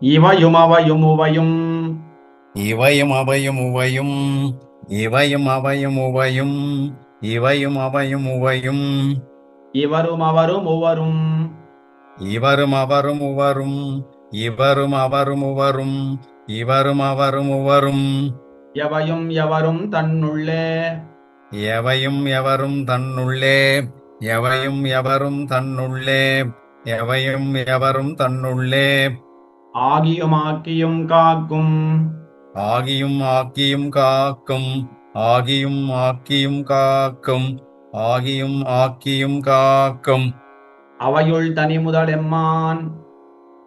இவையும் அவையும் உவையும். இவையும் அவையும் உவையும். இவையும் அவையும் உவையும். இவையும் அவையும் உவையும். இவரும் அவரும் உவரும். இவரும் அவரும் உவரும். இவரும் அவரும் உவரும். இவரும் அவரும் உவரும். எவையும் எவரும் தன்னுள்ளே. எவையும் எவரும் தன்னுள்ளே. எவையும் எவரும் தன்னுள்ளே. எவையும் எவரும் தன்னுள்ளே. ஆகியும் ஆக்கியும் காக்கும். ஆகியும் ஆக்கியும் காக்கும். ஆகியும் ஆக்கியும் காக்கும். ஆகியும் ஆக்கியும் காக்கும். அவையுள் தனி முதல் எம்மான்.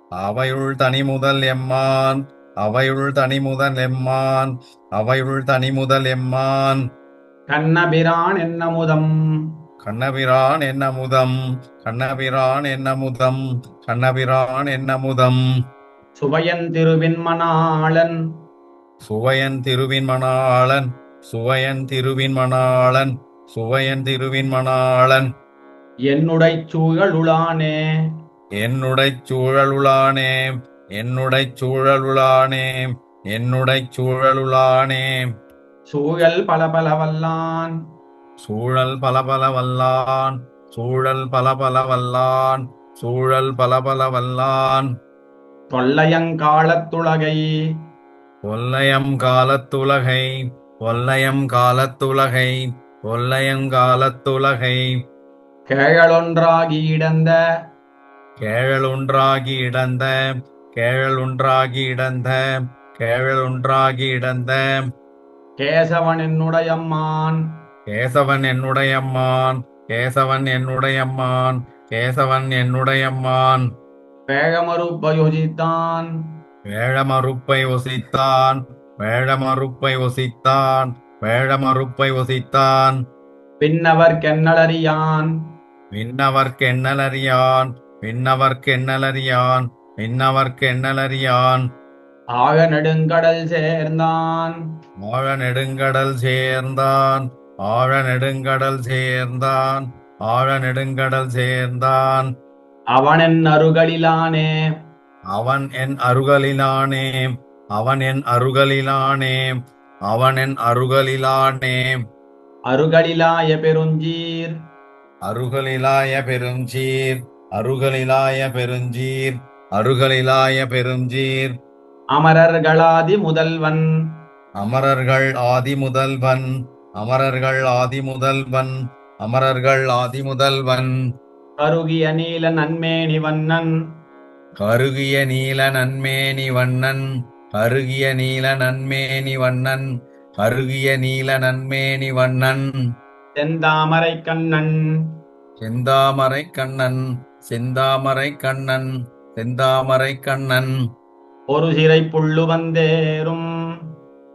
அவையுள் தனி முதல் எம்மான். அவையுள் தனி முதல் எம்மான். அவையுள் தனி முதல் எம்மான். கண்ணபிரான் என்ன முதம் கண்ணபிரான் என்ன முதம் கண்ணபிரான் என்ன முதம் கண்ணபிரான் என்ன முதம் சுவையன் திருவின் மணாளன். சுவையன் திருவின் மணாளன் சுவையன் திருவின் மணாளன் சுவையன் திருவின் மணாளன். என்னுடை சூழலுளானே. என்னுடைச் சூழலுளானே என்னுடைச் சூழலுளானே என்னுடைச் சூழலுளானே. சூழல் பலபலவல்லான். சூழல் பலபல வல்லான் சூழல் பலபல வல்லான் சூழல் பலபல வல்லான் தொல்லையங்காலத்துலகை. ஒல்லையம் காலத்துலகை ஒல்லையம் காலத்துலகை ஒல்லையம் காலத்துலகை கேழலொன்றாகி இடந்த கேழலுன்றாகி இடந்த கேழலுன்றாகி இடந்த கேழலுன்றாகி இடந்த கேசவன் என்னுடையம்மான். கேசவன் என்னுடையம்மான் கேசவன் என்னுடையம்மான் கேசவன் என்னுடையம்மான். வேகமறுப்பயுஜித்தான் வேழமறுப்பை ஒசித்தான் வேழமறுப்பை ஒசித்தான் வேழமறுப்பை ஒசித்தான் பின்னவர் கென்னலறியான் விண்ணவர்க்கெண்ணலறியான் விண்ணவர்க்கெண்ணலறியான் விண்ணவர்க்கெண்ணலறியான் ஆக நெடுங்கடல் சேர்ந்தான் ஆழ நெடுங்கடல் சேர்ந்தான் ஆழ நெடுங்கடல் சேர்ந்தான் ஆழ நெடுங்கடல் சேர்ந்தான் அவனென் அருகலிலானே. அவன் என் அருகலிலானே. அவன் என் அருகலிலானே. அவன் என் அருகலிலானே. அருகலிலாய பெருஞ்சீர். அருகலிலாய பெருஞ்சீர். அருகலிலாய பெருஞ்சீர். அருகலிலாய பெருஞ்சீர். அமரர்களாதி முதல்வன். அமரர்கள் ஆதி முதல்வன். அமரர்கள் ஆதி முதல்வன். அமரர்கள் ஆதி முதல்வன். கருகிய நீல நன்மேனி வண்ணன். கருகிய நீல நன்மேனி வண்ணன். கருகிய நீல நன்மேனி வண்ணன். கருகிய நீல நன்மேனி வண்ணன். செந்தாமரை கண்ணன். செந்தாமரை கண்ணன். செந்தாமரை கண்ணன். செந்தாமரை கண்ணன். ஒரு சிறை புள்ளு வந்தேரும்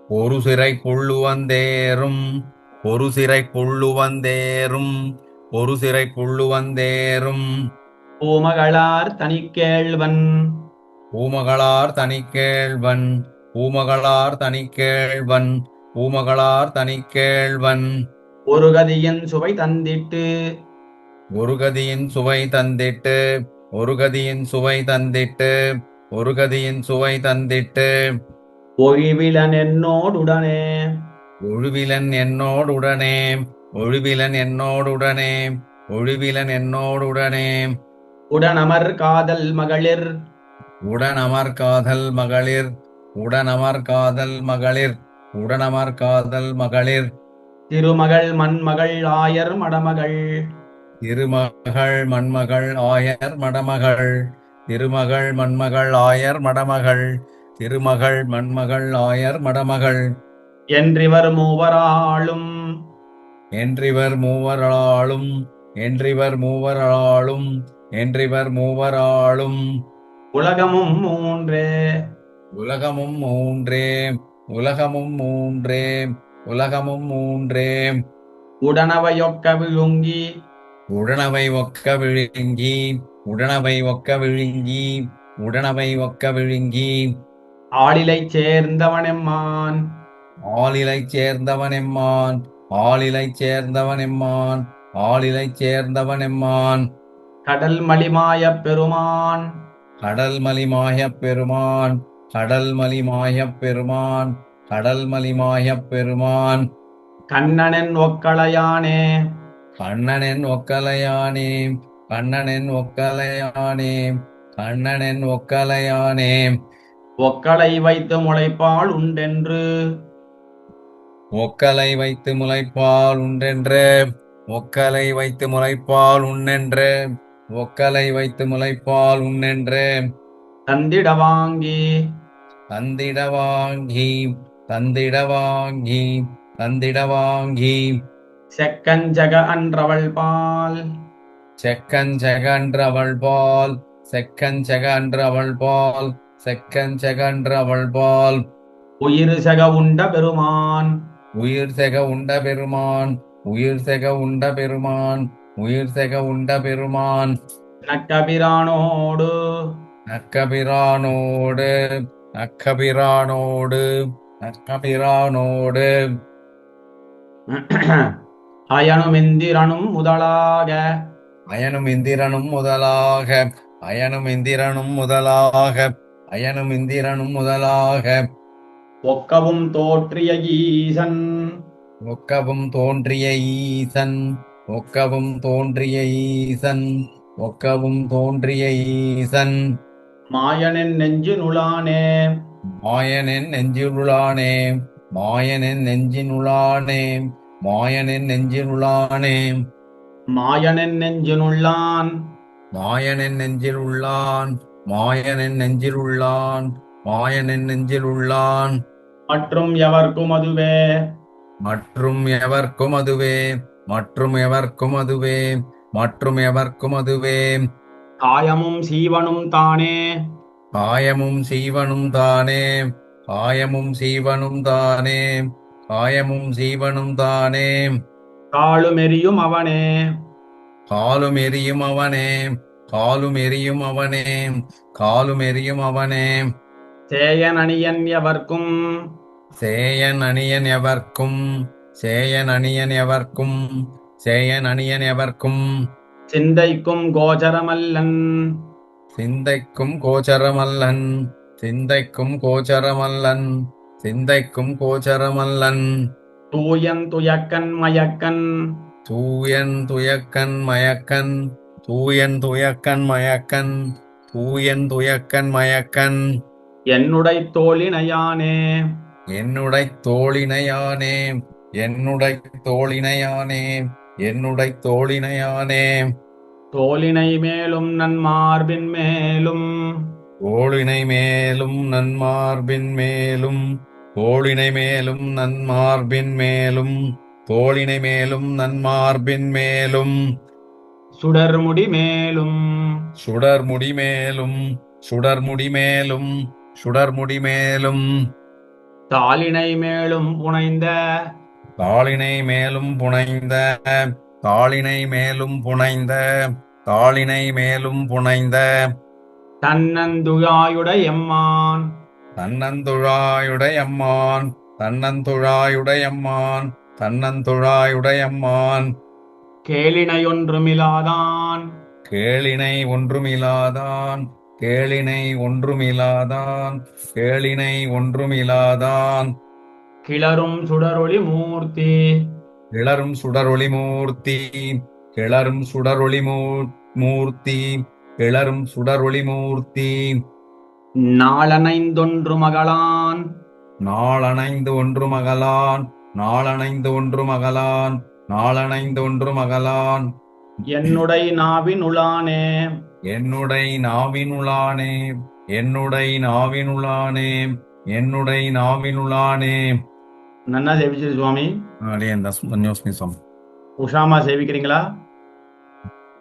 ஒரு சிறை புள்ளு வந்தேறும். ஒரு சிறை புள்ளு வந்தேறும். ஒரு சிறை புள்ளு வந்தேறும். பூமகளார் தனிக்கேழ்வன் பூமகளார் தனிக்கேழ்வன் பூமகளார் தனிக்கேழ்வன் பூமகளார் தனிக்கேழ்வன் ஒரு கதியின் சுவை தந்திட்டு. ஒரு கதியின் சுவை தந்திட்டு. ஒரு கதியின் சுவை தந்திட்டு. ஒரு கதியின் சுவை தந்திட்டு. ஒழிவிலன் என்னோடுடனே. ஒழுவிலன் என்னோடுடனே. ஒழுவிலன் என்னோடுடனே ஒழுவிலன் என்னோடுடனே. உடனமர் காதல் மகளிர். உடனமர் காதல் மகளிர். உடனமர் காதல் மகளிர். உடனமர் காதல் மகளிர். திருமகள் மண்மகள் ஆயர் மடமகள். திருமகள் மண்மகள் ஆயர் மடமகள். திருமகள் மண்மகள் ஆயர் மடமகள். திருமகள் மண்மகள் ஆயர் மடமகள். என்றிவர் மூவராளும் என்றிவர் மூவராளும் என்றிவர் மூவராளும் என்றிவர் மூவராளும் உலகமும் மூன்றே. உலகமும் மூன்றே உலகமும் மூன்றே உலகமும் மூன்றே. உடனவையொக்க விழுங்கி. உடனவை ஒக்க விழுங்கி உடனவை ஒக்க விழுங்கி உடனவை ஒக்க விழுங்கி. ஆளிலைச் சேர்ந்தவனெம்மான். ஆளிலைச் சேர்ந்தவனெம்மான். ஆளிலைச் சேர்ந்தவனெம்மான் ஆளிலைச் சேர்ந்தவனெம்மான். கடல் மலிமாயப் பெருமான். கடல்மலி மாயப் பெருமான் கடல்மலி மாயப் பெருமான் கடல்மலி மாயப் பெருமான். கண்ணனென் ஒக்களையானே கண்ணனின் ஒக்கலையானே கண்ணனின் ஒக்கலையானே கண்ணனின் ஒக்கலையானே. ஒக்களை வைத்து முளைப்பால் உண்டென்று. ஒக்கலை வைத்து முளைப்பால் உண்டென்று ஒக்கலை வைத்து முளைப்பால் உண்ணென்று ஒக்கலை வைத்து முளைப்பால் உண்ணென்று தந்திட வாங்கி. தந்திட வாங்கி தந்திட வாங்கி தந்திட வாங்கி. செக்கஞ்சக அன்றவள் பால். செக்கஞ்செகன்றவள் பால் செக்கஞ்செகன்றவள் பால் செக்கஞ்செகன்றவள் பால். உயிர் செக உண்ட பெருமான். உயிர் செக உண்ட பெருமான் உயிர் செக உண்ட பெருமான் உயிர் செக உண்ட பெருமான். நக்கபிரானோடு. நக்கபிரானோடு நக்கபிரானோடு நக்கபிரானோடு. அயனுமிந்திரனும் முதலாக. அயனும் இந்திரனும் முதலாக அயனும் இந்திரனும் முதலாக அயனும் இந்திரனும் முதலாக. ஒக்கவும் தோற்றிய ஈசன். ஒக்கவும் தோன்றிய ஈசன். ஒக்கவும் தோன்றிய ஈசன். ஒக்கவும் தோன்றிய ஈசன். மாயனின் நெஞ்சு நுளானே மாயனின் மாயனின் நெஞ்சினுளானே. மாயனின் நெஞ்சினுளானே. மாயனின் நெஞ்சு நுள்ளான் மாயனின் நெஞ்சில் உள்ளான் மாயனின் நெஞ்சில் உள்ளான் மாயனின் நெஞ்சில் உள்ளான். மற்றும் எவர்க்கும் அதுவே. மற்றும் எவர்க்கும் அதுவே. மற்றும் எவர்க்கும் அதுவே. மற்றும் எவர்க்கும் அதுவே. காயமும் சீவனும் தானே. காயமும் சீவனும் தானே. காயமும் சீவனும் தானே. காயமும் சீவனும் தானே. காளுமெரியும் அவனே. காலும் எரியும் அவனே. காலும் எரியும் அவனே. காலும் எரியும் அவனே. சேயன் அணியன் எவர்க்கும் சேயன் அணியன் எவர்க்கும் சேயன் அணியன் எவர்க்கும் சேயன் அணியன் எவர்க்கும் சிந்தைக்கும் கோச்சரமல்லன். சிந்தைக்கும் கோச்சரமல்லன். சிந்தைக்கும் கோச்சரமல்லன். சிந்தைக்கும் கோச்சரமல்லன். தூயன் துயக்கன் மயக்கன். தூயன் துயக்கன் மயக்கன். தூயன் துயக்கன் மயக்கன். தூயன் துயக்கன் மயக்கன். என்னுடை தோழினையானே. என்னுடை தோழினையானே என்னுடை தோழினையானே என்னுடை தோழினையானே. தோளினை மேலும் நன்மார்பின் மேலும். தோழினை மேலும் நன்மார்பின் மேலும். தோழினை மேலும் நன்மார்பின் மேலும். தோழினை மேலும் நன்மார்பின் மேலும். சுடர்முடி மேலும். சுடர்முடி மேலும். சுடர்முடி மேலும். சுடர்முடி மேலும் தாளினை மேலும் புனைந்த தாளினை மேலும் புனைந்த தாளினை மேலும் புனைந்த தாளினை மேலும் புனைந்த தன்னந்துழாயுடையம்மான். தன்னந்துழாயுடையம்மான் தன்னந்துழாயுடையம்மான் தன்னந்துழாயுடையம்மான். கேளினையொன்றுமிலாதான் கேளினை ஒன்றுமிலாதான். கேளினை ஒன்றுமிலாதான் கேளினை ஒன்றுமிலாதான். கிளரும் சுடரொளி மூர்த்தி. கிளரும் சுடரொளி மூர்த்தி கிளரும் சுடரொளி மூ- மூர்த்தி கிளரும் சுடரொளி மூர்த்தி. நாளனைந்தொன்று மகளான். நாளணைந்து ஒன்று மகளான் நாளணைந்து ஒன்று மகளான் நாளணைந்து ஒன்று மகளான். என்னுடை நாவினுளானே. என்னுடை நாவினுளானே. என்னுடை நாவினுளானே. என்னுடை நாவினுளானே. நன்னா சேவிச்சு சுவாமி. அடியே இந்த நியூஸ்மி சுவாமி உஷாமா சேவிக்கிறீங்களா?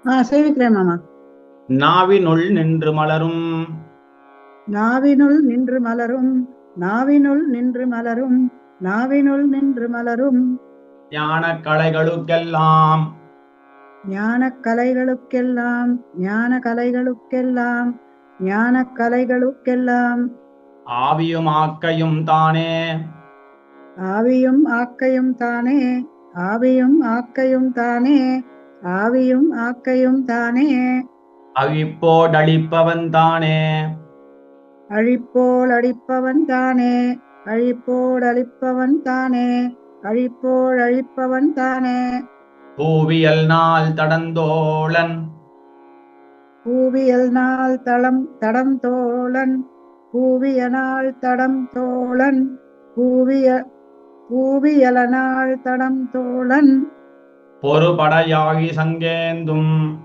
ஆ சேவிக்கிறேன் மாமா. நாவினுள் நின்று மலரும். நாவினுள் நின்று மலரும். நாவினுள் நின்று மலரும். நாவினுள் நின்று மலரும். ஞான கலைகளுக்கெல்லாம் ஞானக் கலைகளுக்கெல்லாம் ஞான கலைகளுக்கெல்லாம் ஞான கலைகளுக்கெல்லாம் ஆவியும் ஆக்கையும் தானே. ஆவியும் ஆக்கையும் தானே. ஆவியும் ஆக்கையும் தானே. ஆவியும் ஆக்கையும் தானே. அழிப்போடழிப்பவன் தானே. அழிப்போல் அழிப்பவன் தானே. அழிப்போல் அழிப்பவன் தானே. அழிப்போல் அழிப்பவன் தானே. பூவியல் நாள் தடந்தோழன். பூவியல் நாள் தளம் தடம் தோழன் பூவிய நாள் தடம் தோழன் பூவிய பூவியல நாள் தடம் தோழன் பொறுபடையாகி சங்கேந்தும்.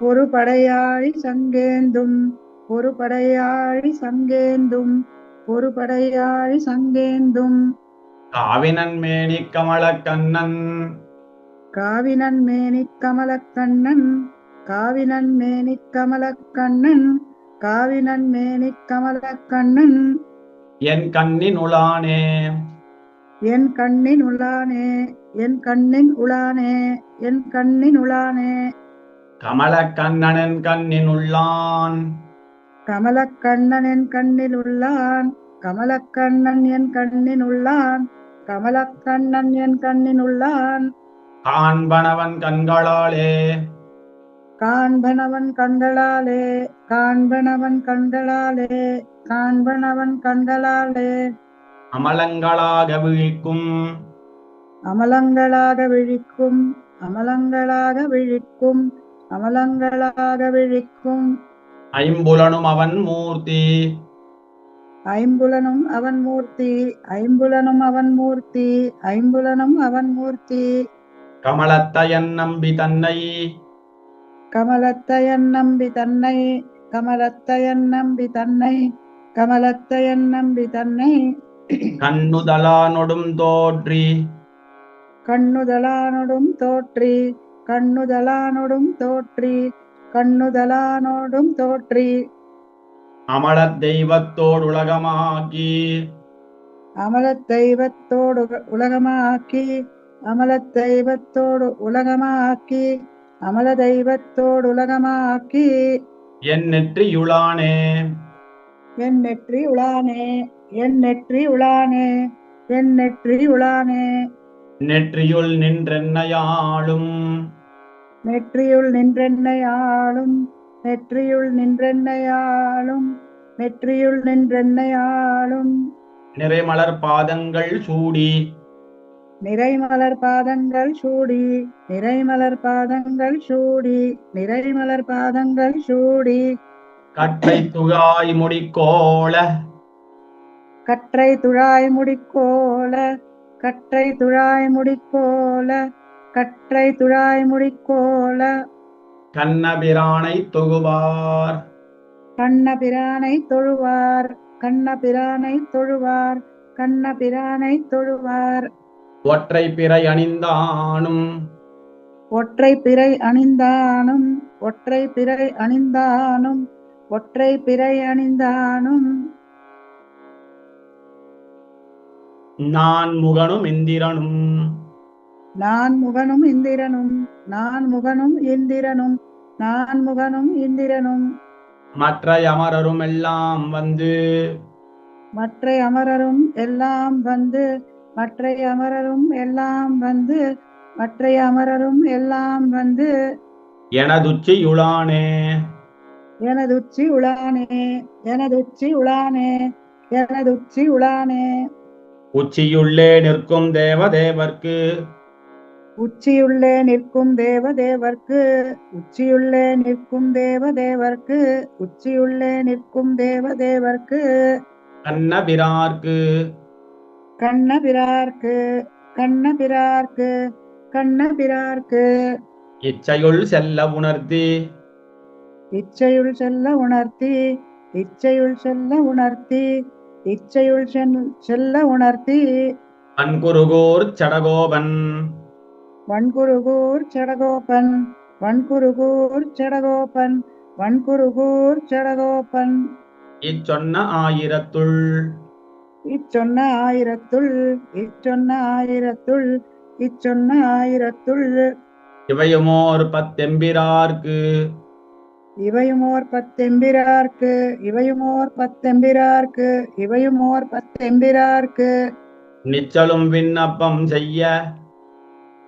ஒரு படையாழி சங்கேந்தும். ஒரு படையாழி சங்கேந்தும். ஒரு படையாழி சங்கேந்தும். காவினன் மேனி கமலக் கண்ணன் காவினன் மேனிக் கமலக்கண்ணன் காவினன் மேனிக் கமலக்கண்ணன் காவினன் மேனிக் கமலக்கண்ணன். என் கண்ணின் உளானே என் கண்ணின் உளானே என் கண்ணின் உளானே என் கண்ணின் உளானே கமலக் கண்ணனன் கண்ணின் உள்ளான். கமலக்கண்ணன் என் கண்ணில் உள்ளான் கமலக்கண்ணன் என் கண்ணின் உள்ளான் கமலக்கண்ணன் என் கண்ணின் உள்ளான். காண்பனவன் கண்களாலே. காண்பனவன் கண்களாலே காண்பனவன் கண்களாலே காண்பனவன் கண்களாலே. அமலங்களாக விழிக்கும். அமலங்களாக விழிக்கும் அமலங்களாக விழிக்கும் அமலங்களாக விழிக்கும். ஐம்புலனும் அவன் மூர்த்தி. ஐம்புலனும் அவன் மூர்த்தி ஐம்புலனும் அவன் மூர்த்தி ஐம்புலனும் அவன் மூர்த்தி. கமலத்தயன் நம்பி தன்னை. கமலத்தையன் நம்பி தன்னை கமலத்தையன் நம்பி தன்னை கமலத்தையன் நம்பி தன்னை. கண்ணுதலானொடும் தோன்றி. கண்ணுதலானொடும் தோற்றி கண்ணுதலானொடும் தோற்றி கண்ணுதலானோடும் தோற்றி அமலத் தெய்வத்தோடு உலகமாக்கி அமலத் தெய்வத்தோடு உலகமாக்கி அமலத் தெய்வத்தோடு உலகமாக்கி அமல தெய்வத்தோடு உலகமாக்கி என் நெற்றியுளானே என் நெற்றி உளானே என் நெற்றி உளானே என் நெற்றி உளானே நெற்றியுள் நின்றென்னையாளும். நெற்றியுள் நின்றென்னை ஆளும் நெற்றியுள் நின்றென்னை ஆளும் நெற்றியுள் நின்றென்னை ஆளும் நிறைமலர் பாதங்கள் சூடி நிறைமலர் பாதங்கள் சூடி நிறைமலர் பாதங்கள் சூடி நிறைமலர் பாதங்கள் சூடி. கற்றை துகாய் முடிக்கோள. கற்றை துழாய் முடிக்கோல கற்றை துழாய் முடிக்கோல கற்றை துழாய் முடிக்கோல கண்ணபிரானை தொகுவார் கண்ணபிரானை தொழுவார் கண்ணபிரானை தொழுவார் கண்ணபிரானை தொழுவார். ஒற்றை பிறை அணிந்தானும். ஒற்றை பிறை அணிந்தானும் ஒற்றை பிறை அணிந்தானும் ஒற்றை பிறை அணிந்தானும். நான் முகனும் இந்திரனும். நான் முகனும் இந்திரனும் நான் முகனும் இந்திரனும் நான் முகனும் இந்திரனும். மற்ற அமரரும் எல்லாம் வந்து. மற்ற அமரரும் எல்லாம் வந்து மற்ற அமரரும் எல்லாம் வந்து மற்ற அமரரும் எல்லாம் வந்து எனதுச்சியுளானே எனதுச்சி உளானே எனதுச்சி உளானே எனதுச்சி உளானே உச்சியுள்ளே நிற்கும் தேவதேவர்க்கு. உச்சியுள்ளே நிற்கும் தேவதேவர்க்கு. உச்சியுள்ளே நிற்கும் தேவதேவர்க்கு. உச்சியுள்ளே நிற்கும் தேவதேவர்க்கு. கண்ணபிரார்க்கு கண்ணபிரார்க்கு கண்ணபிரார்க்கு கண்ணபிரார்க்கு. இச்சையுள் செல்ல உணர்த்தி. இச்சையுள் செல்ல உணர்த்தி இச்சையுள் செல்ல உணர்த்தி இச்சையுள் செல்- செல்ல உணர்த்தி. அன்குருகூர் சடகோபன். வன்குருகூர் சடகோபன் வன்குருகூர் சடகோபன் வன்குருகூர் சடகோபன். இச்சொன்ன ஆயிரத்துள். இச்சொன்ன ஆயிரத்துள் இச்சொன்ன ஆயிரத்துள் இச்சொன்ன ஆயிரத்துள். இவையுமோர் பத்தெம்பிரார்க்கு. இவையுமோர் பத்தெம்பிரார்க்கு இவையுமோர் பத்தெம்பிரார்க்கு இவையுமோர் பத்தெம்பிரார்க்கு. நிச்சலும் விண்ணப்பம் செய்ய.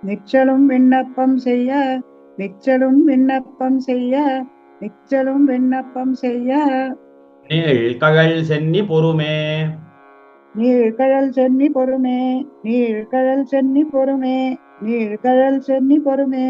நிச்சலும் விண்ணப்பம் செய்ய நிச்சலும் விண்ணப்பம் செய்ய நிச்சலும் விண்ணப்பம் செய்ய. நீழ்கழல் சென்னி பொறுமே. நீழ்கழல் சென்னி பொறுமே நீழ்கழல் சென்னி பொறுமே நீழ்கழல் சென்னி பொறுமே.